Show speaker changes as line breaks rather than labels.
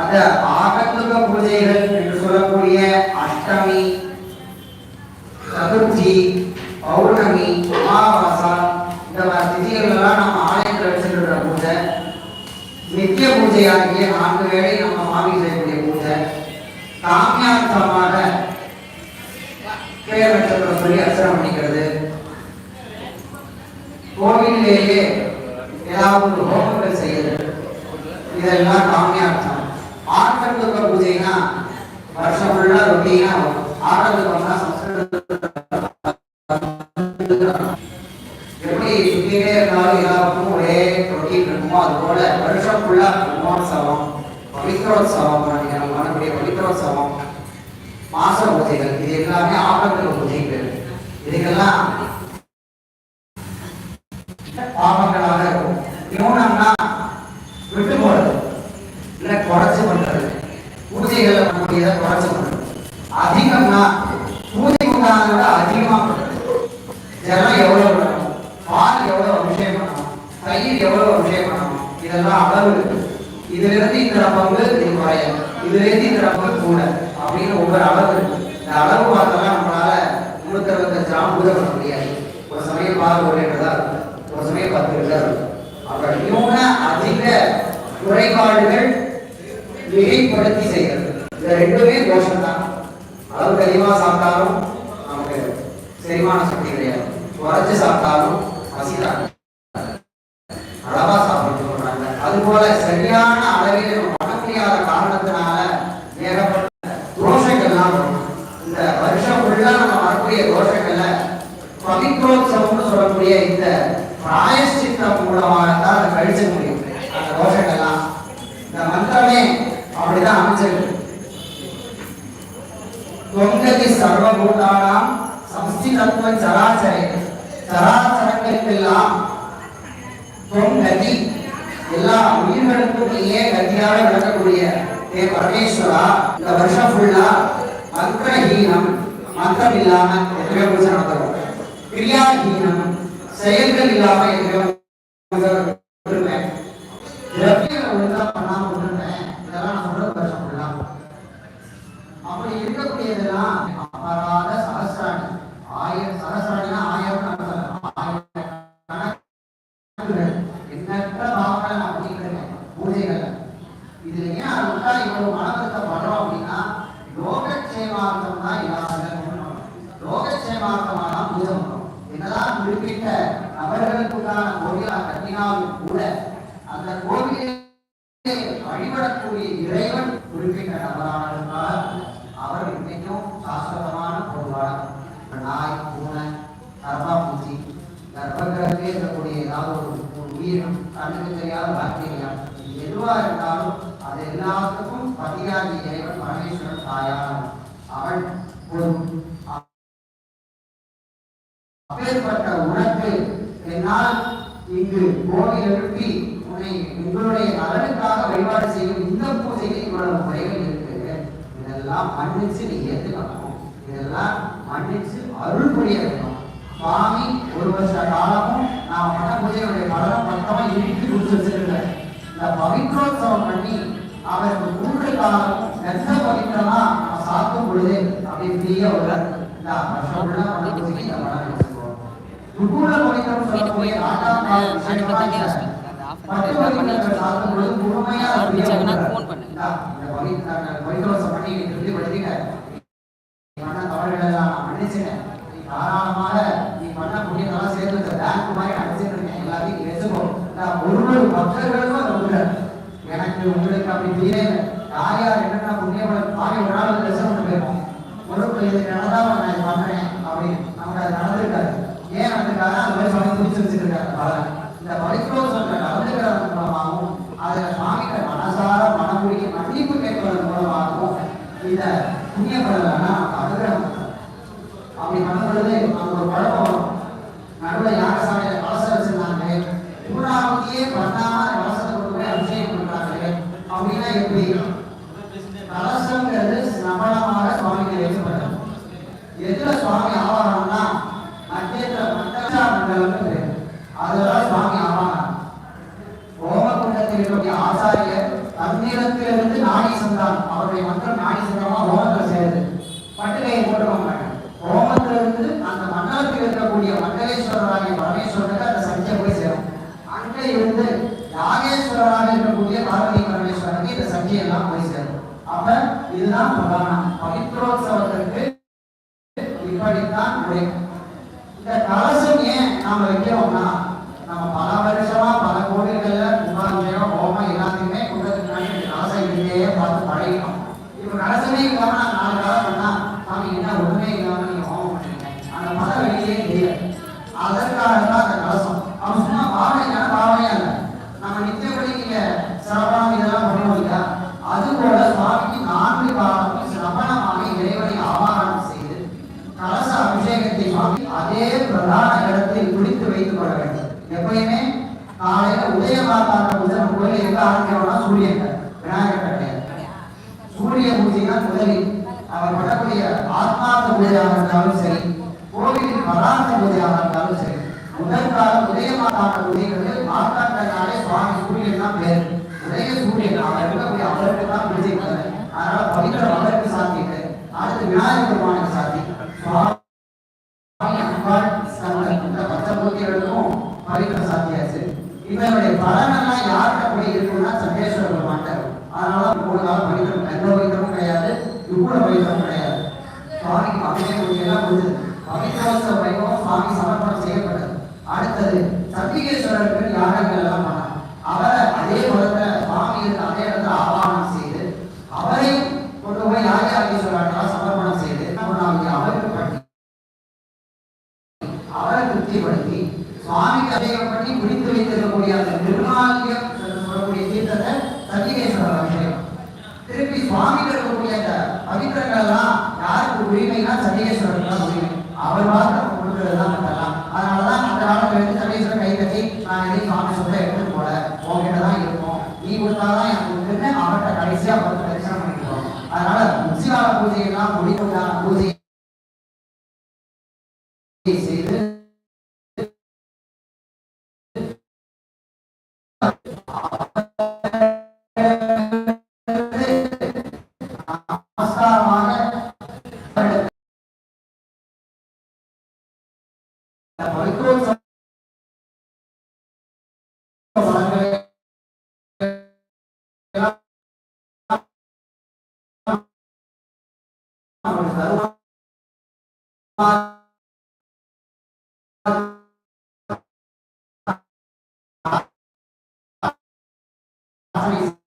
அந்த ஆகத்துக பூஜைகள் என்று சொல்லக்கூடிய அஷ்டமி சதுர்த்தி பௌர்ணமி அமாவாசா இந்த மாதிரி திதிகள் எல்லாம் நம்ம ஆலயத்தில் வச்சுருக்கிற பூஜை. நித்திய பூஜையாகிய நான்கு வேளை நம்ம மாமி செய்யக்கூடிய பூஜை. காமியார்த்தமாக பேர் நட்சத்திரம் சொல்லி அர்ச்சனை பண்ணிக்கிறது. கோவிலேயே ஏதாவது ஒரு ஹோமங்கள் செய்யறது. இதெல்லாம் காமியார்த்தம் ஆற்றத்துக்க வருஷம் ஃபுல்லா ரொட்டீனா வரும். எப்படி இருந்தாலும் எல்லாருக்கும் ஒரே ரொட்டீன் இருக்குமோ அது போல வருஷம் ஃபுல்லா பிரம்மோற்சவம் பவித்ரோத்சவம் நினைக்கிறோம் மறுபடிய பவித்ரோத்சவம் மாச பூஜைகள் இது எல்லாமே ஆபத்துக பூஜைகள் இதுக்கெல்லாம் இதுல இருந்து பங்கு இது குறையும் இதுல இருந்து இந்த பங்கு கூட. அப்படின்னு ஒவ்வொரு அளவு இருக்கு. இந்த அளவு பார்த்தெல்லாம் நம்மளால முன்னூத்தி அறுபத்தஞ்சு கிராம் பூஜை பண்ண முடியாது. ஒரு சமயம் பார்க்க ஒரு லிட்டர் தான் இருக்கும். ஒரு சமயம் பத்து லிட்டர் இருக்கும். அப்ப நியூன அதிக குறைபாடுகள் மிகைப்படுத்தி செய்கிறது. இந்த ரெண்டுமே தோஷம் தான். அளவுக்கு அதிகமா சாப்பிட்டாலும் நமக்கு செரிமான சக்தி கிடையாது. குறைச்சு சாப்பிட்டாலும் பசிதான் அளவா சாப்பிட்டு சொல்றாங்க அது போல சரியான அளவில் நம்ம பண்ண முடியாத காரணத்தினால ஏகப்பட்ட தோஷங்கள்லாம் வரும் இந்த வருஷம் ஃபுல்லா நம்ம வரக்கூடிய தோஷங்கள்ல பவித்ரோத்சவம்னு இந்த பிராயஷ்சித்தம் மூலமாக தான் அதை கழிச்சு முடியும் அந்த தோஷங்கள்லாம். இந்த மந்திரமே அப்படிதான் அமைச்சிருக்கு தொங்கதி சர்வபூதானாம் சம்ஸ்திதத்துவ சராச்சரை சராச்சரங்களுக்கெல்லாம் தொங்கதி எல்லா உயிர்களுக்கும் நீயே கத்தியாக விளக்கக்கூடிய ஏ பரமேஸ்வரா இந்த வருஷம் ஃபுல்லா மந்திரஹீனம் மந்திரம் இல்லாம எத்தனையோ பூஜை நடத்துறோம் கிரியாஹீனம் செயல்கள் இல்லாம எத்தனையோ பூஜை விட்டுருவேன் திரவியங்களை ஒழுங்கா பண்ணாம விட்டுருவேன் பரமேஸ்வரன் தாயார். அவள் அப்பேற்பட்ட உனக்கு என்னால் இங்கு கோவில் எழுப்பி உன்னை உங்களுடைய நலனுக்காக வழிபாடு செய்யும் இந்த பூஜைக்கு இவ்வளவு முறைகள் இருக்கு. இதெல்லாம் மன்னிச்சு நீ ஏற்றுக்கணும் இதெல்லாம் மன்னிச்சு அருள் புரிய வேணும் சுவாமி ஒரு வருஷ காலமும் நான் பண்ண பூஜையுடைய பலனை மொத்தமா இழுத்து குடிச்சு வச்சிருக்கிறேன். இந்த பவித்ரோத்சவம் பண்ணி அவருக்கு மூன்று காலம் எந்த பவித்திரமா நான் சாப்பிடும் பொழுது அப்படி ஃப்ரீயா உள்ள இந்த வருஷம் உள்ள பண்ண பூஜைக்கு இந்த பலனை வச்சுக்குவோம் துகுல பவித்திரம் சொல்லக்கூடிய நான்காம் கால விஷயமா இந்த பத்து பவித்திரங்கள் சாப்பிடும் பொழுது முழுமையா
ஆரம்பிச்சாங்கன்னா phone பண்ணுங்க.
பண்ணி நீ திருப்திப்படுத்திக்க பண்ண தவறுகள் எல்லாம் நான் மன்னிச்சுட்டேன் நீ தாராளமாக நீ பண்ண புண்ணியத்தெல்லாம் சேர்த்து வச்ச பேங்க் மாதிரி அடைச்சிட்டு இருக்கேன் எல்லாத்தையும் நீ வச்சுக்கோ நான் ஒரு ஒரு பக்தர்களுக்கும் அதை விடுறேன் எனக்கு உங்களுக்கு அப்படி தெரியல யார் யார் என்னென்ன புண்ணியம் பாவி ஒரு நாள் தரிசனம் பண்ணி போயிருப்போம் பொறுப்பு இது நடந்தா நான் இது அப்படின்னு. அவங்க அது ஏன் நடந்திருக்காரு அந்த மாதிரி சுவாமி பிடிச்சு வச்சிருக்காரு பலன் இந்த மூலமாகவும் சுவாமிகிட்ட மனசார மனமுடிக்க மன்னிப்பு கேட்பதன் மூலமாகவும் இந்த புண்ணிய அனுகிரகம் அப்படி பண்ணும் பொழுது ஒரு குழப்பம் வரும். நடுவில் யாகசாலையில கலசம் வச்சிருந்தாங்க பூர்ணாவதியே பண்ணாம கலசத்தை கொண்டு போய் அபிஷேகம் பண்றாங்க அப்படின்னா எப்படி? இப்படித்தான் முறை இந்த கலசம் ஏன் நாம வைக்கிறோம்னா நம்ம பல வருஷமா பல கோவில்கள்ல கும்பாபிஷேகம் ஹோமம் எல்லாத்தையுமே குண்டத்துக்கு கலசம் இல்லையே பார்த்து பழகினோம் இப்ப கலசமே இல்லாம நான் நாலு காலம் பண்ணா சாமி என்ன காலையில உதயமாதான முதல் கோயில் எங்க ஆரம்பிக்கிறோம்னா சூரியன் விநாயகர் கிடையாது சூரிய பூஜை தான் முதலில் அவர் பண்ணக்கூடிய ஆத்மார்த்த பூஜையாக இருந்தாலும் சரி கோவிலின் பரார்த்த பூஜையாக இருந்தாலும் சரி முதல் காலம் உதயமாதான பூஜைகளில் மார்த்தாண்டனாலே சுவாமி சூரியன் தான் பேர். உதய சூரியன் அவர் இருக்கக்கூடிய அவருக்கு தான் பூஜை அதனால பவித்திரம் அவருக்கு சாத்திட்டு அடுத்து விநாயகர் பெருமானுக்கு சாத்தி சுவாமி அம்பாள் ஸ்கந்தன் இந்த பஞ்சபூதிகளுக்கும் பவித்திர இவனுடைய இவருடைய பலனெல்லாம் யார்கிட்ட போய் இருக்குன்னா சண்டேஸ்வர மாட்டார். அதனால மூணு நாள் பவித்திரம் எந்த பவித்திரமும் கிடையாது இவ்வளவு பவித்திரம் கிடையாது. சுவாமிக்கு அபிஷேகம் பூஜையெல்லாம் முடிஞ்சது பவித்ரோத்சவ வைபவம் சுவாமி சமர்ப்பணம் செய்யப்பட்டது. அடுத்தது சத்திகேஸ்வரருக்கு யாகங்கள் எல்லாம் பண்ணார் அவரை அதே மதத்தை சுவாமி இருந்த அதே இடத்துல ஆவாகனம் செய்து அவரையும் கொண்டு போய் யாகியாகீஸ்வரர்களால் சமர்ப்பணம் செய்து அவருக்கு பண்ணி அவரை திருப்திப்படுத்தி சுவாமிக்கு அதே பண்ணி குடித்து வைத்திருக்கக்கூடிய அந்த நிர்மாலியம் என்று சொல்லக்கூடிய தீர்த்தத்தை சத்திகேஸ்வரர் அபிஷேகம் திருப்பி சுவாமிக்கு இருக்கக்கூடிய அந்த பவித்திரங்கள் எல்லாம் யாருக்கு உரிமைனா சத்திகேஸ்வரருக்கு தான் அவர் வாக்கு நம்ம கொடுக்கிறது தான் பண்ணலாம் அதனாலதான் அந்த காலத்துல இருந்து சத்திகேஸ்வரர் கை கட்டி நான் எதையும் சுவாமி சொல்ல எடுத்துட்டு போல. உங்ககிட்ட தான் இருக்கும். நீ கொடுத்தாதான் எனக்கு உண்டுன்னு அவர்கிட்ட கடைசியா பார்த்து தரிசனம் பண்ணிக்கிறோம். அதனால உச்சிகால பூஜையெல்லாம் முடிவுண்டான பூஜை செய்து இந்த பவித்ரோத்சவ வளங்களை எல்லாம் நமக்கு தருவார். செய்து துவஜா